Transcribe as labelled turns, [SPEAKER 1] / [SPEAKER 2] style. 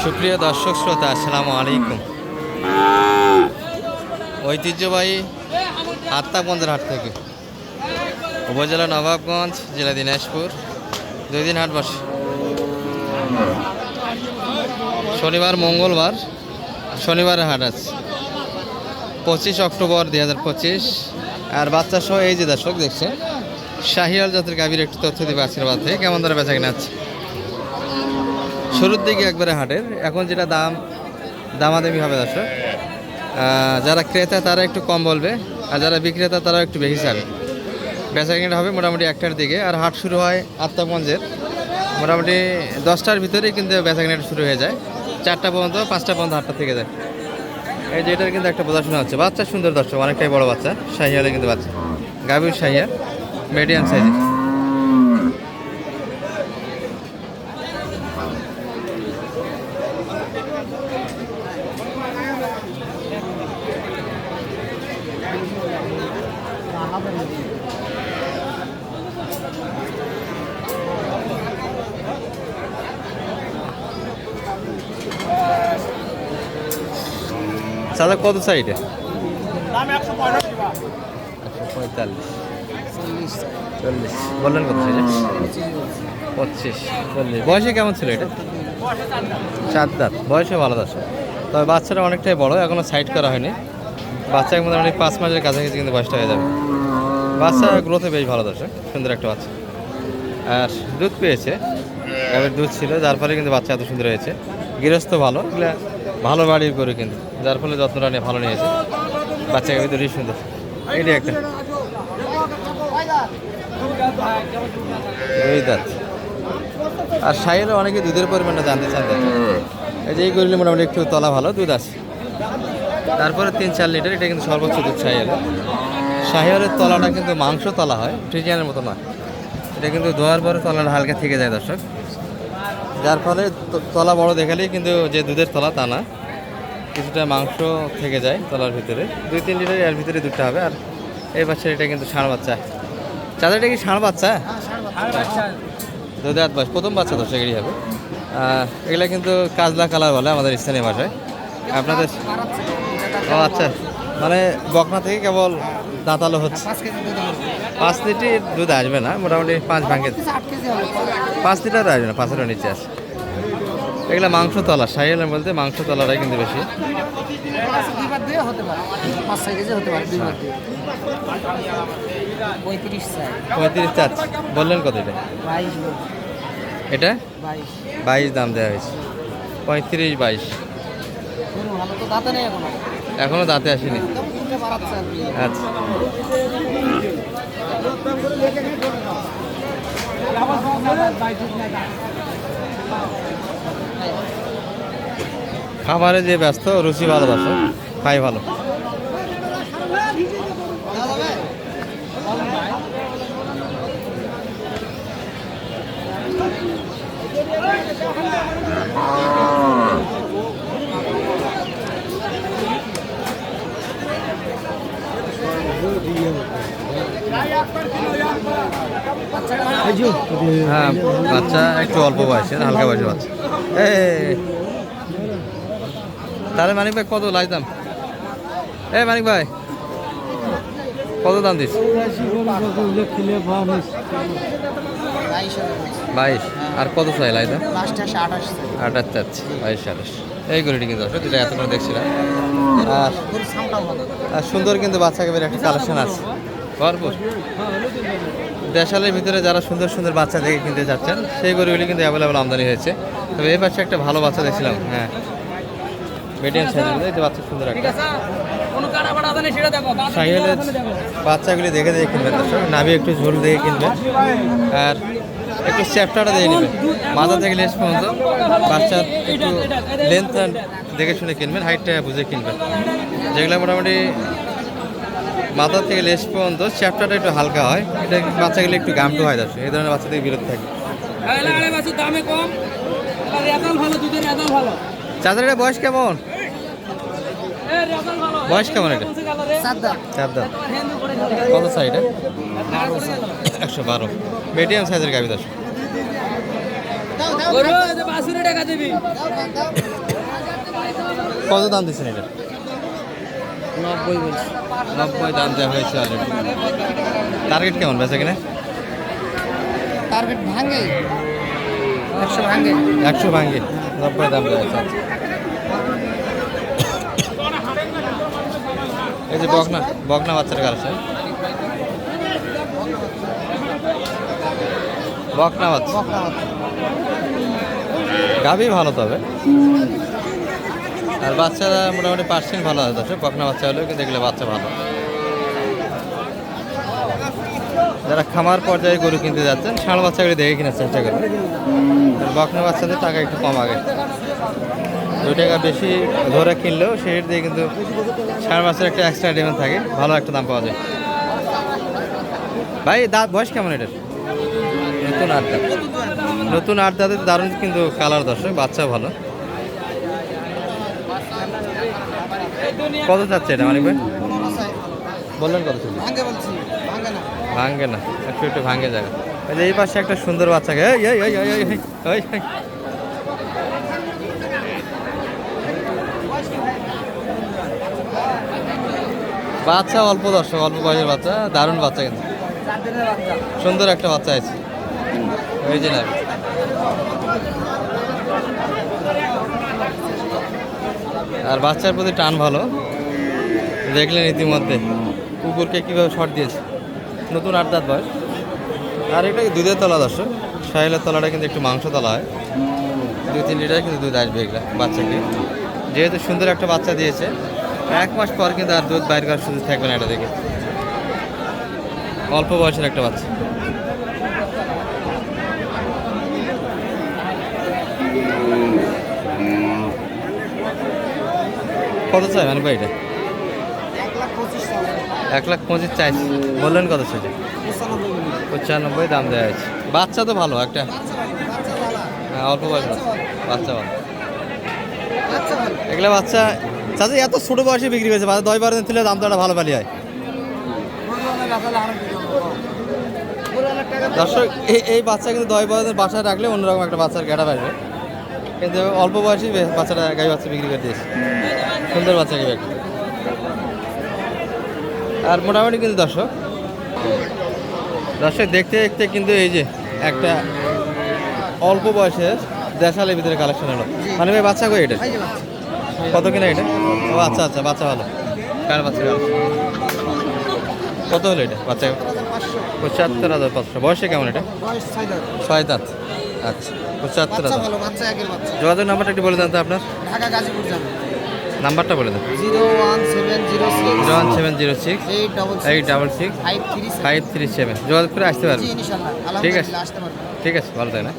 [SPEAKER 1] সুপ্রিয় দর্শক শ্রোতা, আসসালামু আলাইকুম। ঐতিহ্যবাহী আত্মাগঞ্জের হাট থেকে উপজেলা নবাবগঞ্জ, জেলা দিনাজপুর, দুই দিন হাট বসে। শনিবার, মঙ্গলবার শনিবারে হাট আছে। পঁচিশ অক্টোবর দুই হাজার পঁচিশ। আর বাচ্চা সহ এই যে দর্শক দেখছেন, শাহিয়াল জাতের গাভীর একটু তথ্য দিবে আজকের বাদ থেকে কেমন ধরে বেচা কিনা আছে শুরুর দিকে একবারে হাটের। এখন যেটা দাম, দামাদামি হবে দর্শক। যারা ক্রেতা তারা একটু কম বলবে, আর যারা বিক্রেতা তারা একটু বেশি চাবে। বেচা কিনা হবে মোটামুটি একটার দিকে, আর হাট শুরু হয় আত্মাগঞ্জের মোটামুটি দশটার ভিতরেই কিন্তু বেচা কিনাটা শুরু হয়ে যায়। চারটা পর্যন্ত, পাঁচটা পর্যন্ত হাটটা থেকে যায়। এই যে এটার কিন্তু একটা প্রদর্শন হচ্ছে। বাচ্চা সুন্দর দর্শক, অনেকটাই বড় বাচ্চা শাহিয়ালে কিন্তু বাচ্চা। গাভীর শাহিয়া মিডিয়াম সাইজের সাদা কত সাইডে একশো পঁয়তাল্লিশ। চল্লিশ। বললেন কত পঁচিশ। চল্লিশ। বয়সে কেমন ছিল এটা? চার দাঁত। বয়সে ভালো দাস তবে বাচ্চাটা অনেকটাই বড় এখনও সাইড করা হয়নি। বাচ্চা মোটামুটি পাঁচ মাসের কাছাকাছি কিন্তু বয়সটা হয়ে যাবে। বাচ্চা গ্রোথে বেশ ভালো দর্শক সুন্দর একটা বাচ্চা। আর দুধ পেয়েছে। গাভীর দুধ ছিল যার ফলে কিন্তু বাচ্চা এত সুন্দর হয়েছে। গৃহস্থ ভালো এগুলা ভালো বাড়ির করে কিন্তু। যার ফলে যত্নটা নিয়ে ভালো নিয়েছে। বাচ্চাকে দুটোই সুন্দর। এটি একটা। দাঁত। আর সাইলে অনেকে দুধের পরিমাণটা জানতে চান এই যে এই গরুগুলি মোটামুটি একটু তলা ভালো দুধ আছে। তারপরে তিন চার লিটার এটা কিন্তু সর্বোচ্চ দুধ সাহিয়ালের সাহিয়ালের তলাটা কিন্তু মাংস তলা হয় ফ্রিজিয়ানের মতো না এটা কিন্তু ধোয়ার পরে তলাটা হালকা থেকে যায় দর্শক। যার ফলে তলা বড় দেখালেই কিন্তু যে দুধের তলা তা না। কিছুটা মাংস থেকে যায় তলার ভিতরে। দুই, তিন লিটার এর ভিতরে দুধটা হবে। আর এই বাচ্চার এটা কিন্তু ষাঁড় বাচ্চা। চাঁদা এটা কি ষাঁড় বাচ্চা? দুধ আট বয়স প্রথম বাচ্চা তো এগিয়ে হবে। এগুলা কিন্তু কাজলা কালার বলে আমাদের স্থানীয় ভাষায়। আপনাদের ও আচ্ছা। মানে বকনা থেকে কেবল দাঁতালো হচ্ছে। পাঁচ লিটার দুধ আসবে না। মোটামুটি পাঁচ ভাঙে পাঁচ লিটার আসবে না, পাঁচেরও নিচে আছে। এগুলা মাংস তলা সাইলের বলতে মাংস তলাটাই কিন্তু বেশি।
[SPEAKER 2] পঁয়ত্রিশ
[SPEAKER 1] চাচ্ছি। বললেন কত এটা? এটা?
[SPEAKER 2] বাইশ
[SPEAKER 1] দাম দেওয়া হয়েছে। পঁয়ত্রিশ, বাইশ। এখনও দাঁতে আসেনি। আচ্ছা। খাবারে যে ব্যস্ত, রুচি ভালো দর্শক খাই ভালো। হ্যাঁ বাচ্চা একটু অল্প বয়সের, হালকা বয়সের বাচ্চা। তাহলে মানিক ভাই, কত লাইস দাম? এ মানিক ভাই, কত দাম দিস?
[SPEAKER 2] বাইশ।
[SPEAKER 1] আর কত চাই লাই দাম?
[SPEAKER 2] আঠাশ
[SPEAKER 1] চাচ্ছি বাইশ আঠাশ এই গরুটি কিন্তু আসলে যেটা এতক্ষণ দেখছিলাম আর সুন্দর কিন্তু বাচ্চা কেবের একটা কালেকশন আছে। ভরপুর। দেশালের ভিতরে যারা সুন্দর সুন্দর বাচ্চা দেখে কিনতে চাচ্ছেন সেই গরুগুলি কিন্তু অ্যাভেলেবল আমদানি হয়েছে। তবে এই পাশে একটা ভালো বাচ্চা দেখছিলাম হ্যাঁ। মিডিয়াম সাইজের এই বাচ্চা সুন্দর একটা। সাহিলের বাচ্চাগুলি দেখে দেখে কিনবেন দর্শক। নাভি একটু ঝোল দেখে কিনবেন আর একটু চ্যাপ্টারটা দেখে নেবেন। মাথা থেকে লেস পর্যন্ত বাচ্চার একটু লেন্থ দেখে শুনে কিনবেন হাইটটা বুঝে কিনবেন। যেগুলো মোটামুটি মাথা থেকে লেস পর্যন্ত চ্যাপ্টারটা একটু হালকা হয়। এটা বাচ্চাগুলো একটু গামটু হয় দর্শক এই ধরনের বাচ্চা থেকে। বিরত থাকে
[SPEAKER 2] দামে কম। আর রেজাল্ট ভালো দুধের রেজাল্ট ভালো।
[SPEAKER 1] চাঁদের বয়স কেমন? বয়স কেমন এটা?
[SPEAKER 2] সাদা
[SPEAKER 1] চার দাম কত সাইডে একশো বারো। মিডিয়াম সাইজের
[SPEAKER 2] গাবি দিবি।
[SPEAKER 1] কত দাম দিচ্ছেন এটা?
[SPEAKER 2] নব্বই বলছি।
[SPEAKER 1] নব্বই দাম দেওয়া হয়েছে অলরেডি টার্গেট কেমন বেচা কিনা?
[SPEAKER 2] টার্গেট ভাঙে একশো ভাঙে
[SPEAKER 1] একশো ভাঙ্গে। নব্বই দাম দেওয়া হয়েছে। এই যে বকনা বকনা বাচ্চার কালেকশন বকনা বাচ্চা। গাভি ভালো তবে? আর বাচ্চারা মোটামুটি পার্সেন্ট ভালো আছে দর্শক বকনা বাচ্চা হলেও কিন্তু এগুলো বাচ্চা ভালো। যারা খামার পর্যায়ে গরু কিনতে যাচ্ছেন ষাঁড় বাচ্চাগুলি দেখে কেনার চেষ্টা করবেন বকনা বাচ্চাদের টাকা একটু কম আগে। দুই টাকা বেশি ধরে কিনলেও সেই দিয়ে কিন্তু ষাঁড় বাচ্চার একটা এক্সট্রা ডিমান্ড থাকে, ভালো একটা দাম পাওয়া যায়। ভাই দাঁত বয়স কেমন এটার? নতুন দাঁত। নতুন দাঁতের দারুণ কিন্তু কালার দর্শক, বাচ্চা ভালো। কত যাচ্ছে এটা মানিক ভাই? বললেন কত
[SPEAKER 2] না।
[SPEAKER 1] ভাঙ্গে না একটু একটু ভাঙ্গে যাবে এই যে এই পাশে একটা সুন্দর বাচ্চাকে এই এই এই এই এই এই এই। বাচ্চা অল্প দর্শক অল্প বয়সের বাচ্চা দারুণ বাচ্চা কিন্তু। সুন্দর একটা বাচ্চা আছে। ওই যে না। আর বাচ্চার প্রতি টান ভালো। দেখলেন ইতিমধ্যে। কুকুরকে কীভাবে শট দিয়েছে। নতুন আট দাঁত বয়স। আর এটা দুধের তলা দর্শক? সাহেলের তলাটা কিন্তু একটু মাংস তলা হয়। দুই তিন লিটার কিন্তু দুধ আসবে এগুলা বাচ্চাকে। যেহেতু সুন্দর একটা বাচ্চা দিয়েছে, এক মাস পর কিন্তু আর দুধ বাইর করার সুযোগ থাকবে না এটা থেকে অল্প বয়সের একটা বাচ্চা। কত চাই মানে ভাই এটা
[SPEAKER 2] এক লাখ পঁচিশ
[SPEAKER 1] চাইছি বললেন কত সেটা পঁচানব্বই দাম দেওয়া হয়েছে। বাচ্চা তো ভালো একটা। হ্যাঁ অল্প বয়স বাচ্চা। ভালো। এগুলো বাচ্চা চাচা এত ছোট বয়সে বিক্রি হয়েছে বাচ্চা দশ বারো দিন তুলে দাম তো একটা ভালো পালি হয়। দর্শক এই বাচ্চা কিন্তু দশ বারো দিন বাসায় রাখলে অন্যরকম একটা বাচ্চার গেটা আসবে কিন্তু অল্প বয়সী বে- বাচ্চাটা গাই বাচ্চা বিক্রি করে দিয়েছে। সুন্দর বাচ্চা গাই আর মোটামুটি কিন্তু দর্শক। দর্শক দেখতে দেখতে কিন্তু এই যে একটা অল্প বয়সের দেশালের ভিতরে কালেকশন হলো। মানে ভাই বাচ্চা কই এটা? কত কিনা এটা? ও আচ্ছা আচ্ছা বাচ্চা ভালো। কার বাচ্চা? ভালো কত হলো এটা? বাচ্চা? পঁচাত্তর হাজার পাঁচশো। বয়সে কেমন এটা?
[SPEAKER 2] ছয় দাঁত।
[SPEAKER 1] আচ্ছা পঁচাত্তর
[SPEAKER 2] ভালো বাচ্চা একের বাচ্চা।
[SPEAKER 1] যোগাযোগ নাম্বারটা একটু বলে দেন তো আপনার।
[SPEAKER 2] ঢাকা গাজীপুর যাবে
[SPEAKER 1] নাম্বারটা বলে দেন।
[SPEAKER 2] Zero one seven zero six.
[SPEAKER 1] Zero one seven zero six.
[SPEAKER 2] Eight double
[SPEAKER 1] eight double six.
[SPEAKER 2] Five three
[SPEAKER 1] five three seven. যোগাযোগ করে আসতে পারবেন। ঠিক আছে। ঠিক আছে ভালো থাকে না